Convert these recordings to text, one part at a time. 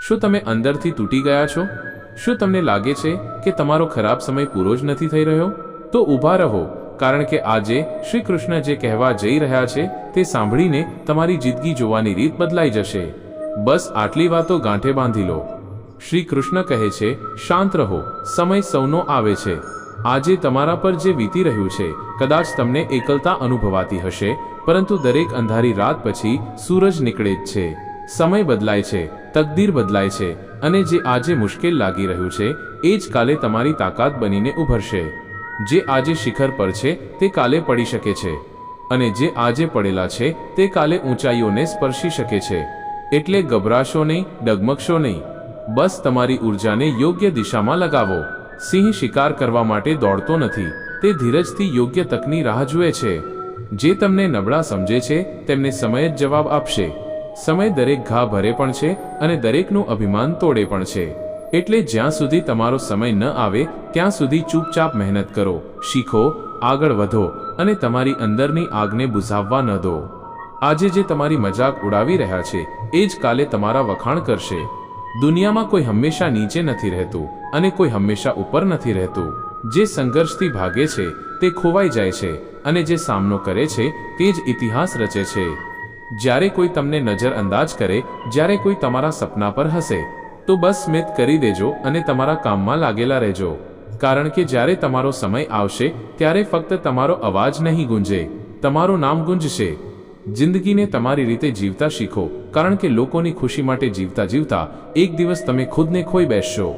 શું તમે અંદરથી તૂટી ગયા છો? શું તમને લાગે છે કે તમારો ખરાબ સમય પૂરો જ નથી થઈ રહ્યો? તો ઊભા રહો, કારણ કે આજે શ્રી કૃષ્ણ જે કહેવા જઈ રહ્યા છે તે સાંભળીને તમારી જિંદગી જોવાની રીત બદલાઈ જશે. બસ આટલી વાતો ગાંઠે બાંધી લો. શ્રી કૃષ્ણ કહે છે, શાંત રહો, સમય સૌનો આવે છે. આજે તમારા પર જે વીતી રહ્યું છે, કદાચ તમને એકલતા અનુભવાતી હશે, પરંતુ દરેક અંધારી રાત પછી સૂરજ નીકળે જ છે. સમય બદલાય છે, તકદીર બદલાય છે અને જે આજે મુશ્કેલ લાગી રહ્યું છે, એ જ કાલે તમારી તાકાત બનીને ઉભરશે. જે આજે શિખર પર છે, તે કાલે પડી શકે છે. અને જે આજે પડેલા છે, તે કાલે ઊંચાઈઓને સ્પર્શી શકે છે. એટલે ગભરાશો નહીં, ડગમગશો નહીં. બસ તમારી ઉર્જાને યોગ્ય દિશામાં લગાવો. સિંહ શિકાર કરવા માટે દોડતો નથી. તે ધીરજથી યોગ્ય તકની રાહ જુએ છે. જે તમને નબળા સમજે છે, તેમને સમય જ જવાબ આપશે. સમય દરેક ઘા ભરે પણ છે અને દરેકનું અભિમાન તોડે પણ છે. એટલે જ્યાં સુધી તમારો સમય ન આવે, ત્યાં સુધી ચૂપચાપ મહેનત કરો, શીખો, આગળ વધો અને તમારી અંદરની આગને બુઝાવવા ન દો. આજે જે તમારી મજાક ઉડાવી રહ્યા છે, એ જ કાલે તમારા વખાણ કરશે. દુનિયામાં કોઈ હંમેશા નીચે નથી રહેતું અને કોઈ હંમેશા ઉપર નથી રહેતું. જે સંઘર્ષથી ભાગે છે, તે ખોવાઈ જાય છે અને જે સામનો કરે છે, તે જ ઇતિહાસ રચે છે. જ્યારે કોઈ તમને નજરઅંદાજ કરે, જ્યારે કોઈ તમારા સપના પર હસે, તો બસ સ્મિત કરી દેજો અને તમારા કામમાં લાગેલા રહેજો. કારણ કે જ્યારે તમારો સમય આવશે, ત્યારે ફક્ત તમારો અવાજ નહીં ગુંજે, તમારું નામ ગુંજશે. જિંદગીને તમારી રીતે જીવતા શીખો, કારણ કે લોકોની ખુશી માટે જીવતા જીવતા, એક દિવસ તમે ખુદને ખોઈ બેસશો.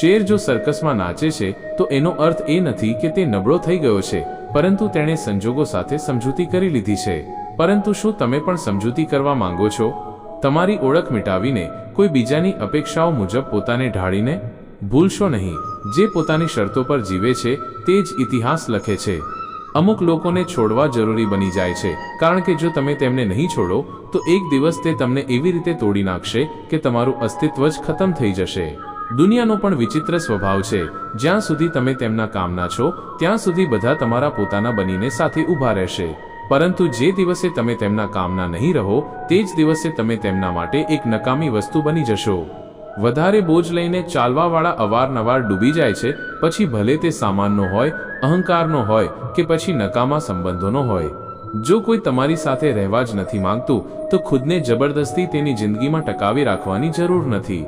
શેર જો સર્કસમાં નાચે છે, તો એનો અર્થ એ નથી કે તે નબળો થઈ ગયો છે, પરંતુ તેણે સંજોગો સાથે સમજૂતી કરી લીધી છે. પરંતુ શું તમે પણ સમજૂતી કરવા માંગો છો? તમારી ઓળખ મિટાવીને કોઈ બીજાની અપેક્ષાઓ મુજબ પોતાને ઢાળીને? ભૂલશો નહીં. જે પોતાની શરતો પર જીવે છે, તે જ ઇતિહાસ લખે છે. અમુક લોકોને છોડવા જરૂરી બની જાય છે. કારણ કે જો તમે તેમને નહીં છોડો, તો એક દિવસ તે તમને એવી રીતે તોડી નાખશે કે તમારું અસ્તિત્વ જ ખતમ થઈ જશે. દુનિયાનો પણ વિચિત્ર સ્વભાવ છે. જ્યાં સુધી તમે તેમના કામના છો, ત્યાં સુધી બધા તમારા પોતાના બનીને સાથે ઊભા રહેશે. પરંતુ જે દિવસે તમે તેમના કામના નહીં રહો, તે જ દિવસે તમે તેમના માટે એક નકામી વસ્તુ બની જશો. વધારે બોજ લઈને ચાલવાવાળા અવારનવાર ડૂબી જાય છે, પછી ભલે તે સામાનનો હોય, અહંકારનો હોય, કે પછી નકામા સંબંધોનો હોય. જો કોઈ તમારી સાથે રહેવા જ નથી માંગતું, તો ખુદને જબરદસ્તી તેની જિંદગીમાં ટકાવી રાખવાની જરૂર નથી.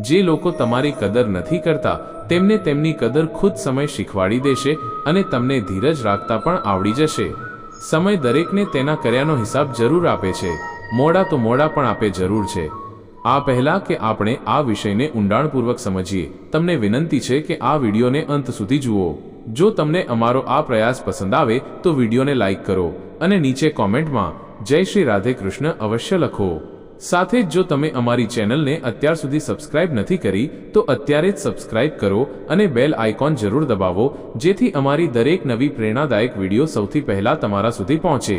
જે લોકો તમારી કદર નથી કરતા, તેમને તેમની કદર ખુદ સમય શીખવાડી દેશે અને તમને ધીરજ રાખતા પણ આવડી જશે. સમય દરેકને તેના કર્યાનો હિસાબ જરૂર આપે છે. મોડા તો મોડા પણ આપે જરૂર છે. આ પહેલા કે આપણે આ વિષયને ઊંડાણપૂર્વક સમજીએ. તમને વિનંતી છે કે આ વિડીયોને અંત સુધી જુઓ. જો તમને અમારો આ પ્રયાસ પસંદ આવે તો વિડીયોને લાઈક કરો અને નીચે કોમેન્ટમાં જય શ્રી રાધે કૃષ્ણ અવશ્ય લખો. સાથે જ જો તમે અમારી ચેનલને અત્યાર સુધી સબસ્ક્રાઇબ નથી કરી, તો અત્યારે જ સબસ્ક્રાઇબ કરો અને બેલ આઇકોન જરૂર દબાવો, જેથી અમારી દરેક નવી પ્રેરણાદાયક વીડિયો સૌથી પહેલા તમારા સુધી પહોંચે.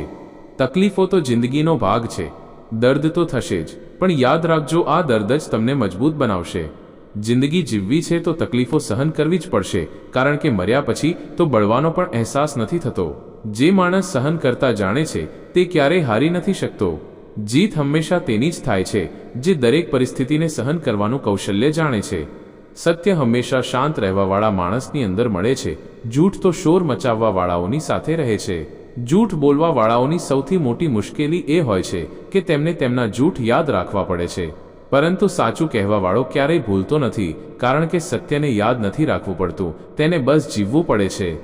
તકલીફો તો જિંદગીનો ભાગ છે. દર્દ તો થશે જ, પણ યાદ રાખજો આ દર્દ જ તમને મજબૂત બનાવશે. જિંદગી જીવવી છે તો તકલીફો સહન કરવી જ પડશે, કારણ કે મર્યા પછી તો બળવાનો પણ અહેસાસ નથી થતો. જે માણસ સહન કરતા જાણે છે, તે ક્યારેય હારી નથી શકતો. જીત હંમેશા તેની જ થાય છે, જે દરેક પરિસ્થિતિને સહન કરવાનું કૌશલ્ય જાણે છે. સત્ય હંમેશા શાંત રહેવાવાળા માણસની અંદર મળે છે, જૂઠ તો શોર મચાવવાવાળાઓની સાથે રહે છે. જૂઠ બોલવાવાળાઓની સૌથી મોટી મુશ્કેલી એ હોય છે કે તેમને તેમના જૂઠ યાદ રાખવા પડે છે. પરંતુ સાચું કહેવાવાળો ક્યારેય ભૂલતો નથી, કારણ કે સત્યને યાદ નથી રાખવું પડતું, તેને બસ જીવવું પડે છે.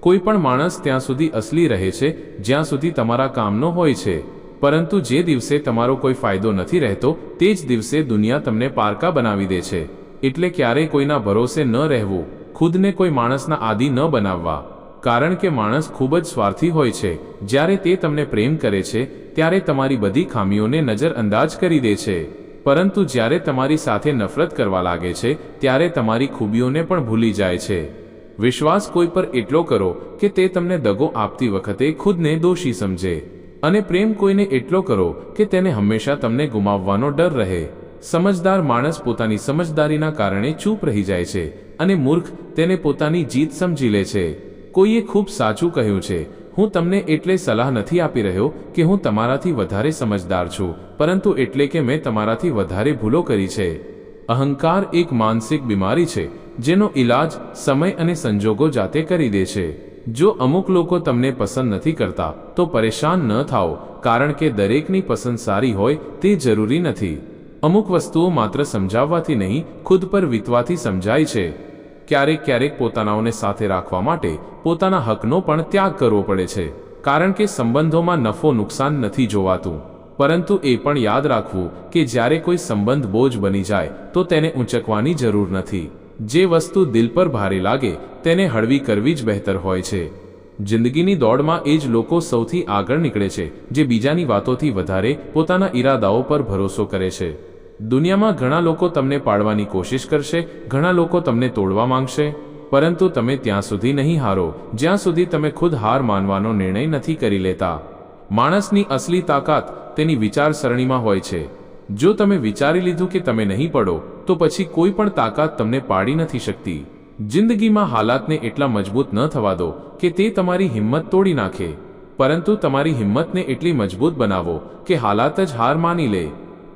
કોઈ પણ માણસ ત્યાં સુધી અસલી રહે છે, જ્યાં સુધી તમારા કામનો હોય છે. પરંતુ જે દિવસે તમારો કોઈ ફાયદો નથી રહેતો, તે જ દિવસે દુનિયા તમને પારકા બનાવી દે છે. એટલે ક્યારેય કોઈના ભરોસે ન રહેવું, ખુદને કોઈ માણસના આદિ ન બનાવવા. કારણ કે માણસ ખૂબ જ સ્વાર્થી હોય છે. જ્યારે તે તમને પ્રેમ કરે છે, ત્યારે તમારી બધી ખામીઓને નજરઅંદાજ કરી દે છે. પરંતુ જ્યારે તમારી સાથે નફરત કરવા લાગે છે, ત્યારે તમારી ખૂબીઓને પણ ભૂલી જાય છે. વિશ્વાસ કોઈ પર એટલો કરો કે તે તમને દગો આપતી વખતે ખુદને દોષી સમજે. અને પ્રેમ કોઈને એટલો કરો કે તેને હંમેશા તમને ગુમાવવાનો ડર રહે. સમજદાર માણસ પોતાની સમજદારીના કારણે ચૂપ રહી જાય છે અને મૂર્ખ તેને પોતાની જીત સમજી લે છે. કોઈએ ખૂબ સાચું કહ્યું છે, હું તમને એટલે સલાહ નથી આપી રહ્યો કે હું તમારાથી વધારે સમજદાર છું, પરંતુ એટલે કે મેં તમારાથી વધારે ભૂલો કરી છે. અહંકાર એક માનસિક બીમારી છે, જેનો ઈલાજ સમય અને સંજોગો જાતે કરી દે છે. જો અમુક લોકો તમને પસંદ નથી કરતા, તો પરેશાન ન થાઓ, કારણ કે દરેકની પસંદ સારી હોય તે જરૂરી નથી. અમુક વસ્તુઓ માત્ર સમજાવવાથી નહીં, ખુદ પર વીતવાથી સમજાય છે. ક્યારેક ક્યારેક પોતાનાઓને સાથે રાખવા માટે પોતાના હકનો પણ ત્યાગ કરવો પડે છે, કારણ કે સંબંધોમાં નફો નુકસાન નથી જોવાતું. પરંતુ એ પણ યાદ રાખવું કે જ્યારે કોઈ સંબંધ બોજ બની જાય, તો તેને ઊંચકવાની જરૂર નથી. જે વસ્તુ દિલ પર ભારે લાગે, તેને હળવી કરવી જ બહેતર હોય છે. જિંદગીની દોડમાં એ જ લોકો સૌથી આગળ નીકળે છે, જે બીજાની વાતોથી વધારે પોતાના ઈરાદાઓ પર ભરોસો કરે છે. દુનિયામાં ઘણા લોકો તમને પાડવાની કોશિશ કરશે, ઘણા લોકો તમને તોડવા માંગશે. પરંતુ તમે ત્યાં સુધી નહીં હારો, જ્યાં સુધી તમે ખુદ હાર માનવાનો નિર્ણય નથી કરી લેતા. માણસની અસલી તાકાત તેની વિચારસરણીમાં હોય છે. જો તમે વિચારી લીધું કે તમે નહીં પડો, તો પછી કોઈ પણ તાકાત તમને પાડી નથી શકતી. જિંદગીમાં હાલાતને એટલા મજબૂત ન થવા દો કે તે તમારી હિંમત તોડી નાખે. પરંતુ તમારી હિંમતને એટલી મજબૂત બનાવો કે હાલાત જ હાર માની લે.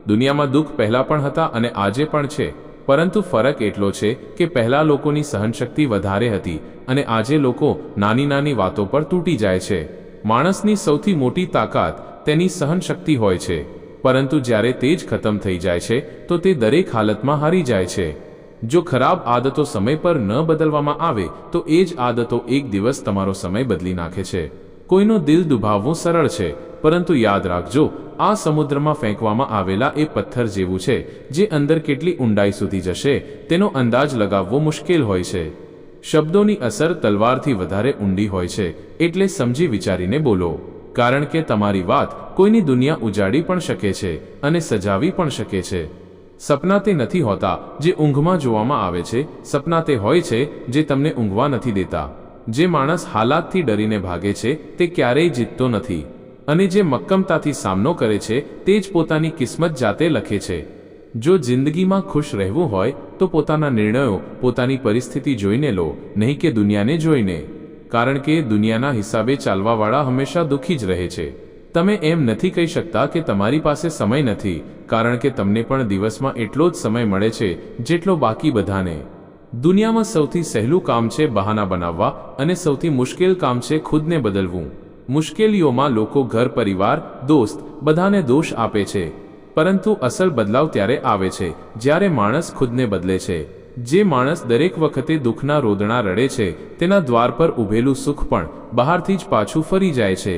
દુનિયામાં દુઃખ પહેલા પણ હતા અને આજે પણ છે. પરંતુ ફરક એટલો છે કે પહેલા લોકોની સહનશક્તિ વધારે હતી અને આજે લોકો નાની નાની વાતો પર તૂટી જાય છે. માણસની સૌથી મોટી તાકાત તેની સહનશક્તિ હોય છે. પરંતુ જ્યારે તે જ ખતમ થઈ જાય છે, તો તે દરેક હાલતમાં હારી જાય છે. જો ખરાબ આદતો સમય પર ન બદલવામાં આવે, તો એ જ આદતો એક દિવસ તમારો સમય બદલી નાખે છે. કોઈનો દિલ દુભાવવું સરળ છે, પરંતુ યાદ રાખજો, આ સમુદ્રમાં ફેંકવામાં આવેલા એ પથ્થર જેવું છે, જે અંદર કેટલી ઊંડાઈ સુધી જશે, તેનો અંદાજ લગાવવો મુશ્કેલ હોય છે. શબ્દોની અસર તલવારથી વધારે ઊંડી હોય છે, એટલે સમજી વિચારીને બોલો. કારણ કે તમારી વાત કોઈની દુનિયા ઉજાડી પણ શકે છે અને સજાવી પણ શકે છે. સપના તે નથી હોતા જે ઊંઘમાં જોવામાં આવે છે. સપના તે હોય છે જે તમને ઊંઘવા નથી દેતા. જે માણસ હાલાતથી ડરીને ભાગે છે તે ક્યારેય જીતતો નથી. અને જે મક્કમતાથી સામનો કરે છે તે જ પોતાની કિસ્મત જાતે લખે છે. જો જિંદગીમાં ખુશ રહેવું હોય, તો પોતાના નિર્ણયો, પોતાની પરિસ્થિતિ જોઈને લો, નહીં કે દુનિયાને જોઈને. કારણ કે દુનિયાના હિસાબે ચાલવાવાળા હંમેશા દુઃખી જ રહે છે. તમે એમ નથી કહી શકતા કે તમારી પાસે સમય નથી, કારણ કે તમને પણ દિવસમાં એટલો જ સમય મળે છે, જેટલો બાકી બધાને. દુનિયામાં સૌથી સહેલું કામ છે બહાના બનાવવા અને સૌથી મુશ્કેલ કામ છે ખુદને બદલવું. મુશ્કેલીઓમાં લોકો ઘર, પરિવાર, દોસ્ત બધાને દોષ આપે છે, પરંતુ અસલ બદલાવ ત્યારે આવે છે, જ્યારે માણસ ખુદને બદલે છે. જે માણસ દરેક વખતે દુઃખના રોદણા રડે છે, તેના દ્વાર પર ઊભેલું સુખ પણ બહારથી જ પાછું ફરી જાય છે.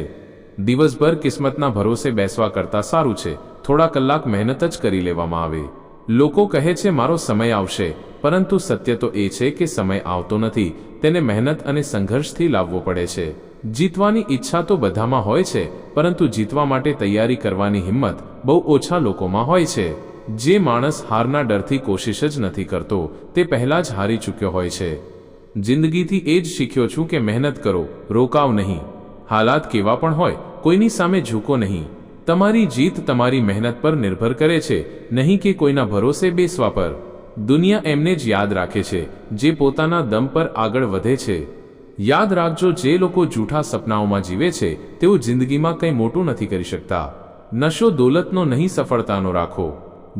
દિવસભર કિસ્મતના ભરોસે બેસવા કરતાં સારું છે. થોડા કલાક મહેનત જ કરી લેવામાં આવે. લોકો કહે છે, મારો સમય આવશે. પરંતુ સત્ય તો એ છે કે સમય આવતો નથી. તેને મહેનત અને સંઘર્ષથી લાવવો પડે છે. જીતવાની ઈચ્છા તો બધામાં હોય છે, પરંતુ જીતવા માટે તૈયારી કરવાની હિંમત બહુ ઓછા લોકોમાં હોય છે. જે માણસ હારના ડરથી કોશિશ જ નથી કરતો, તે પહેલા જ હારી ચૂક્યો હોય છે. જિંદગીથી એ જ શીખ્યો છું કે મહેનત કરો, રોકાવ નહીં. હાલાત કેવા પણ હોય, કોઈની સામે ઝૂકો નહીં. તમારી જીત તમારી મહેનત પર નિર્ભર કરે છે, નહીં કે કોઈના ભરોસે બેસવા પર. દુનિયા એમને જ યાદ રાખે છે, જે પોતાના દમ પર આગળ વધે છે. યાદ રાખજો, જે લોકો જૂઠા સપનાઓમાં જીવે છે, તેઓ જિંદગીમાં કંઈ મોટું નથી કરી શકતા. નશો દોલતનો નહીં, સફળતાનો રાખો.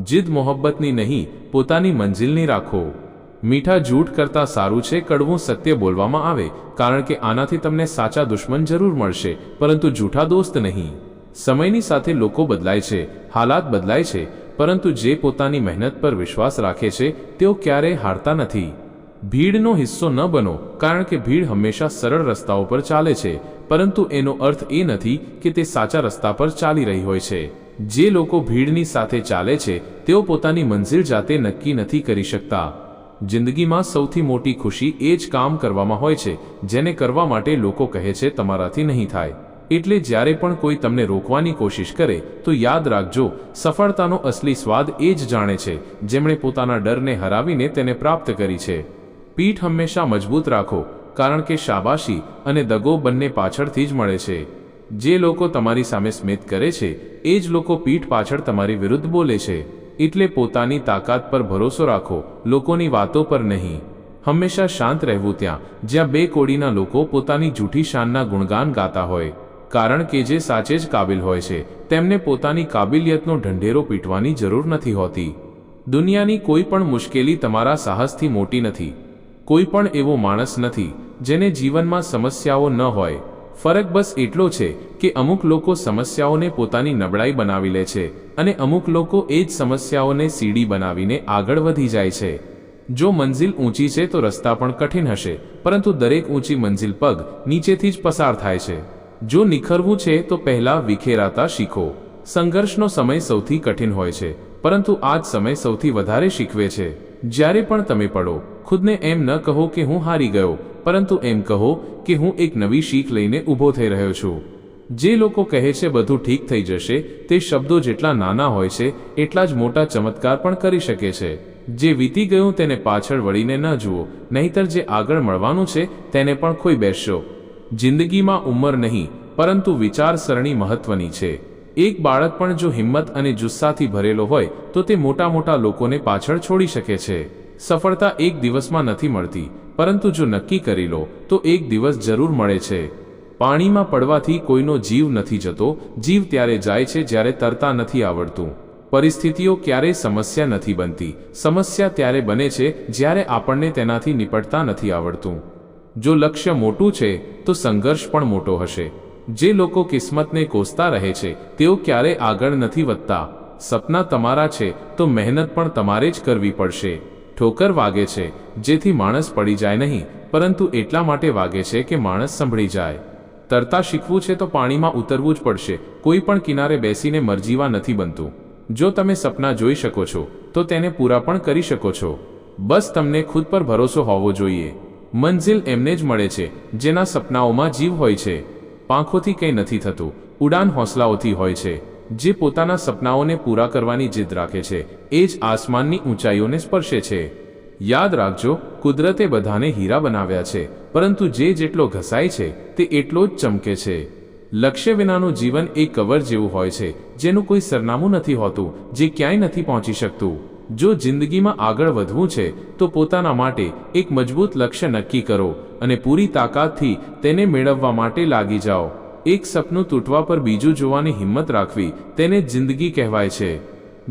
જીદ મોહબ્બતની નહીં, પોતાની મંજિલની રાખો. મીઠા જૂઠ કરતાં સારું છે કડવું સત્ય બોલવામાં આવે, કારણ કે આનાથી તમને સાચા દુશ્મન જરૂર મળશે, પરંતુ જૂઠા દોસ્ત નહીં. સમયની સાથે લોકો બદલાય છે, હાલાત બદલાય છે, પરંતુ જે પોતાની મહેનત પર વિશ્વાસ રાખે છે, તેઓ ક્યારેય હારતા નથી. ભીડનો હિસ્સો ન બનો, કારણ કે ભીડ હંમેશા સરળ રસ્તાઓ પર ચાલે છે, પરંતુ એનો અર્થ એ નથી કે તે સાચા રસ્તા પર ચાલી રહી હોય છે. જે લોકો ભીડની સાથે ચાલે છે, તેઓ પોતાની મંઝિલ જાતે નક્કી નથી કરી શકતા. જિંદગીમાં સૌથી મોટી ખુશી એ જ કામ કરવામાં હોય છે, જેને કરવા માટે લોકો કહે છે, તમારાથી નહીં થાય. એટલે જ્યારે પણ કોઈ તમને રોકવાની કોશિશ કરે, તો યાદ રાખજો, સફળતાનો અસલી સ્વાદ એ જ જાણે છે, જેમણે પોતાના ડરને હરાવીને તેને પ્રાપ્ત કરી છે. પીઠ હંમેશા મજબૂત રાખો, કારણ કે શાબાશી અને દગો બંને પાછળથી જ મળે છે. જે લોકો તમારી સામે સ્મિત કરે છે, એ જ લોકો પીઠ પાછળ તમારી વિરુદ્ધ બોલે છે. એટલે પોતાની તાકાત પર ભરોસો રાખો, લોકોની વાતો પર નહીં. હંમેશા શાંત રહેવું ત્યાં, જ્યાં બે કોડીના લોકો પોતાની જૂઠી શાનના ગુણગાન ગાતા હોય. કારણ કે જે સાચે જ કાબિલ હોય છે, તેમને પોતાની કાબિલિયતનો ઢંઢેરો પીટવાની જરૂર નથી હોતી. દુનિયાની કોઈ પણ મુશ્કેલી તમારા સાહસથી મોટી નથી. કોઈ પણ એવો માણસ નથી, જેને જીવનમાં સમસ્યાઓ ન હોય. ફરક બસ એટલો છે કે અમુક લોકો સમસ્યાઓને પોતાની નબળાઈ બનાવી લે છે અને અમુક લોકો એ જ સમસ્યાઓને સીડી બનાવીને આગળ વધી જાય છે. જો મંજિલ ઊંચી છે તો રસ્તા પણ કઠિન હશે, પરંતુ દરેક ઊંચી મંજિલ પગ નીચેથી જ પસાર થાય છે. જો નિખરવું છે તો પહેલા વિખેરાતા શીખો. સંઘર્ષનો સમય સૌથી કઠિન હોય છે, પરંતુ આ જ સમય સૌથી વધારે શીખવે છે. જ્યારે પણ તમે પડો ખુદને એમ ન કહો કે હું હારી ગયો, પરંતુ એમ કહો કે હું એક નવી શીખ લઈને ઊભો થઈ રહ્યો છું. જે લોકો કહે છે બધું ઠીક થઈ જશે, તે શબ્દો જેટલા નાના હોય છે, એટલા જ મોટા ચમત્કાર પણ કરી શકે છે. જે વીતી ગયું તેને પાછળ વળીને ન જુઓ, નહીતર જે આગળ મળવાનું છે તેને પણ ખોઈ બેસશો જિંદગીમાં ઉંમર નહીં, પરંતુ વિચારસરણી મહત્વની છે. એક બાળક પણ જો હિંમત અને જુસ્સાથી ભરેલો હોય, તો તે મોટા મોટા લોકોને પાછળ છોડી શકે છે. સફળતા એક દિવસમાં નથી મળતી, પરંતુ જો નક્કી કરી લો, તો એક દિવસ જરૂર મળે છે. પાણીમાં પડવાથી કોઈનો જીવ નથી જતો, જીવ ત્યારે જાય છે જ્યારે તરતા નથી આવડતું. પરિસ્થિતિઓ ક્યારેય સમસ્યા નથી બનતી, સમસ્યા ત્યારે બને છે જ્યારે આપણને તેનાથી નિપટતા નથી આવડતું. જો લક્ષ્ય મોટું છે, તો સંઘર્ષ પણ મોટો હશે. જે લોકો કિસ્મતને કોસતા રહે છે, તેઓ ક્યારેય આગળ નથી વધતા. સપના તમારા છે, તો મહેનત પણ તમારે જ કરવી પડશે. ઠોકર વાગે છે, જેથી માણસ પડી જાય નહીં, પરંતુ એટલા માટે વાગે છે કે માણસ સંભળી જાય. તરતા શીખવું છે તો પાણીમાં ઉતરવું જ પડશે, કોઈ પણ કિનારે બેસીને મરજીવા નથી બનતું. જો તમે સપના જોઈ શકો છો, તો તેને પૂરા પણ કરી શકો છો. બસ તમને ખુદ પર ભરોસો હોવો જોઈએ. મંઝિલ એમને જ મળે છે, જેના સપનાઓમાં જીવ હોય છે. પાંખોથી કંઈ નથી થતું, ઉડાન હોંસલાઓથી હોય છે. જે પોતાના સપનાઓને પૂરા કરવાની જીદ રાખે છે. એ જ આસમાનની ઊંચાઈઓને સ્પર્શે છે. યાદ રાખજો, કુદરતે બધાને હીરા બનાવ્યા છે, પરંતુ જે જેટલો ઘસાય છે, તે એટલો જ ચમકે છે. લક્ષ્ય વિનાનું જીવન એક કવર જેવું હોય છે, જેનું કોઈ સરનામું નથી હોતું, જે ક્યાંય નથી પહોંચી શકતું. જો જિંદગીમાં આગળ વધવું છે, તો પોતાના માટે એક મજબૂત લક્ષ્ય નક્કી કરો અને પૂરી તાકાતથી તેને મેળવવા માટે લાગી જાઓ. એક સપનું તૂટવા પર બીજું જોવાની હિંમત રાખવી તેને જિંદગી કહેવાય છે.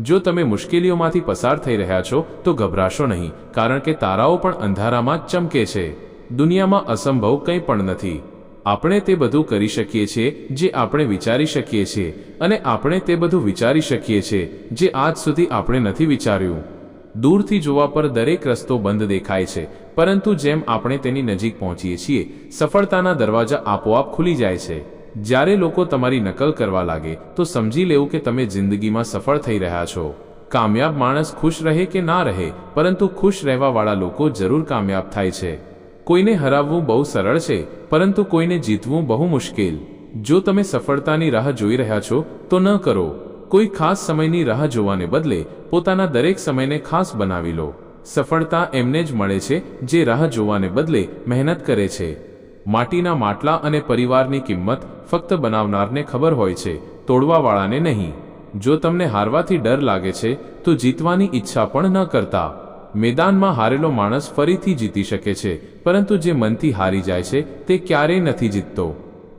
જો તમે મુશ્કેલીઓમાંથી પસાર થઈ રહ્યા છો, તો ગભરાશો નહીં, કારણ કે તારાઓ પણ અંધારામાં ચમકે છે. દુનિયામાં અસંભવ કંઈ પણ નથી. આપણે તે બધું કરી શકીએ છીએ, જે આપણે વિચારી શકીએ છીએ, અને આપણે તે બધું વિચારી શકીએ છીએ, જે આજ સુધી આપણે નથી વિચાર્યું. દૂરથી જોવા પર દરેક રસ્તો બંધ દેખાય છે, પરંતુ જેમ આપણે તેની નજીક પહોંચીએ છીએ, સફળતાના દરવાજા આપોઆપ ખુલી જાય છે. જ્યારે લોકો તમારી નકલ કરવા લાગે, તો સમજી લેવું કે તમે જિંદગીમાં સફળ થઈ રહ્યા છો. કામયાબ માણસ ખુશ રહે કે ના રહે, પરંતુ ખુશ રહેવાવાળા લોકો જરૂર કામયાબ થાય છે. કોઈને હરાવવું બહુ સરળ છે, પરંતુ કોઈને જીતવું બહુ મુશ્કેલ. જો તમે સફળતાની રાહ જોઈ રહ્યા છો, તો ન કરો. કોઈ ખાસ સમયની રાહ જોવાને બદલે, પોતાના દરેક સમયને ખાસ બનાવી લો. સફળતા એમને જ મળે છે, જે રાહ જોવાને બદલે મહેનત કરે છે. માટીના માટલા અને પરિવારની કિંમત ફક્ત બનાવનારને ખબર હોય છે, તોડવાવાળાને નહીં. જો તમને હારવાથી ડર લાગે છે, તો જીતવાની ઈચ્છા પણ ન કરતા. મેદાનમાં હારેલો માણસ ફરીથી જીતી શકે છે, પરંતુ જે મનથી હારી જાય છે, તે ક્યારેય નથી જીતતો.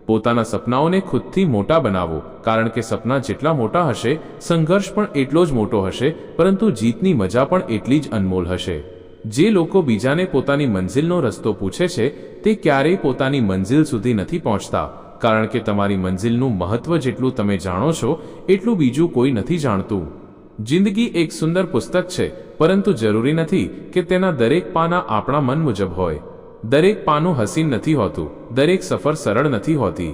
પોતાના સપનાઓને ખુદથી મોટા બનાવો, કારણ કે સપના જેટલા મોટા હશે, સંઘર્ષ પણ એટલો જ મોટો હશે, પરંતુ જીતની મજા પણ એટલી જ અનમોલ હશે. જે લોકો બીજાને પોતાની મંજિલનો રસ્તો પૂછે છે, તે ક્યારેય પોતાની મંજિલ સુધી નથી પહોંચતા. કારણ કે તમારી મંજિલનું મહત્વ જેટલું તમે જાણો છો, એટલું બીજું કોઈ નથી જાણતું. જિંદગી એક સુંદર પુસ્તક છે, પરંતુ જરૂરી નથી કે તેના દરેક પાના આપણા મન મુજબ હોય. દરેક પાનું હસીન નથી હોતું, દરેક સફર સરળ નથી હોતી.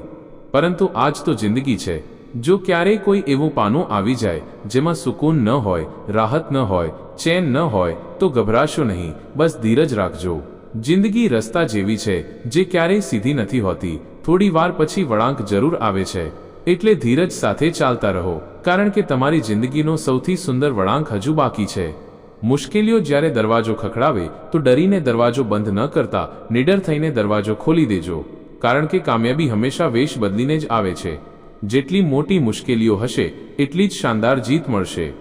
પરંતુ આજ તો જિંદગી છે. જો ક્યારેય કોઈ એવું પાનું આવી જાય, જેમાં સુકૂન ન હોય, રાહત ન હોય, ચેન ન હોય, તો ગભરાશો નહીં, બસ ધીરજ રાખજો. જિંદગી રસ્તા જેવી છે, જે ક્યારેય સીધી નથી હોતી. થોડી વાર પછી વળાંક જરૂર આવે છે. એટલે ધીરજ સાથે ચાલતા રહો, કારણ કે તમારી જિંદગીનો સૌથી સુંદર વળાંક હજુ બાકી છે. મુશ્કેલીઓ જ્યારે દરવાજો ખખડાવે, તો ડરીને દરવાજો બંધ ન કરતા, નિડર થઈને દરવાજો ખોલી દેજો. કારણ કે કામયાબી હંમેશા વેશ બદલીને જ આવે છે. જેટલી મોટી મુશ્કેલીઓ હશે, એટલી જ શાનદાર જીત મળશે.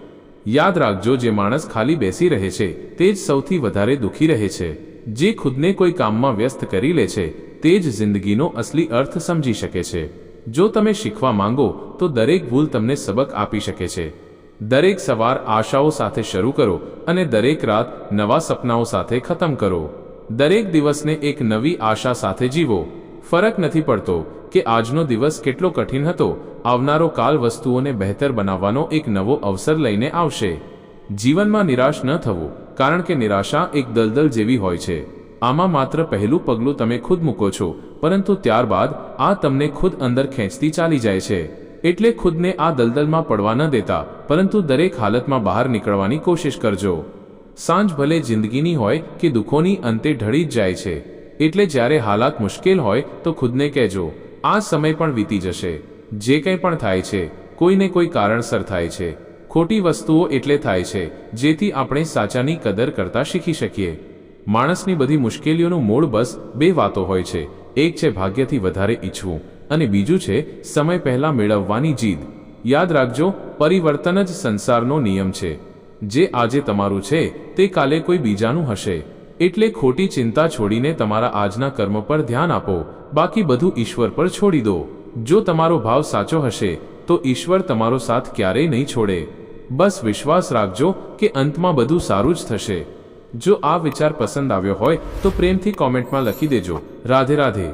યાદ રાખજો, જે માણસ ખાલી બેસી રહે છે, તે જ સૌથી વધારે દુઃખી રહે છે. જે ખુદને કોઈ કામમાં વ્યસ્ત કરી લે છે, તે જ જિંદગીનો અસલી અર્થ સમજી શકે છે. જો તમે શીખવા માંગો, તો દરેક ભૂલ તમને સબક આપી શકે છે. દરેક સવાર આશાઓ સાથે શરૂ કરો અને દરેક રાત નવા સપનાઓ સાથે ખતમ કરો. દરેક દિવસને એક નવી આશા સાથે જીવો. ફરક નથી પડતો કે આજનો દિવસ કેટલો કઠિન હતો. આવનારો કાલ વસ્તુઓને બહેતર બનાવવાનો એક નવો અવસર લઈને આવશે. જીવનમાં નિરાશ ન થવું. કારણ કે નિરાશા એક દલદલ જેવી હોય છે. આમાં માત્ર પહેલું પગલું તમે ખુદ મૂકો છો, પરંતુ ત્યારબાદ આ તમને ખુદ અંદર ખેંચતી ચાલી જાય છે. એટલે ખુદને આ દલદલમાં પડવા ન દેતા, પરંતુ દરેક હાલતમાં બહાર નીકળવાની કોશિશ કરજો. સાંજ ભલે જિંદગીની હોય કે દુઃખોની અંતે ઢળી જ જાય છે. એટલે જ્યારે હાલાત મુશ્કેલ હોય તો ખુદને કહેજો, આ સમય પણ વીતી જશે. જે કંઈ પણ થાય છે, કોઈને કોઈ કારણસર થાય છે. ખોટી વસ્તુઓ એટલે થાય છે, જેથી આપણે સાચાની કદર કરતા શીખી શકીએ. માણસની બધી મુશ્કેલીઓનું મૂળ બસ બે વાતો હોય છે, એક છે ભાગ્યથી વધારે ઈચ્છવું, અને બીજું છે સમય પહેલા મેળવવાની જીદ. યાદ રાખજો, પરિવર્તન જ સંસારનો નિયમ છે. જે આજે તમારું છે, તે કાલે કોઈ બીજાનું હશે. એટલે ખોટી ચિંતા છોડીને તમારા આજના કર્મ પર ધ્યાન આપો, બાકી બધું ઈશ્વર પર છોડી દો. જો તમારો ભાવ સાચો હશે, તો ઈશ્વર તમારો સાથ ક્યારેય નહીં છોડે. બસ વિશ્વાસ રાખજો કે અંતમાં બધું સારું જ થશે. જો આ વિચાર પસંદ આવ્યો હોય તો પ્રેમથી કોમેન્ટમાં લખી દેજો. રાધે રાધે.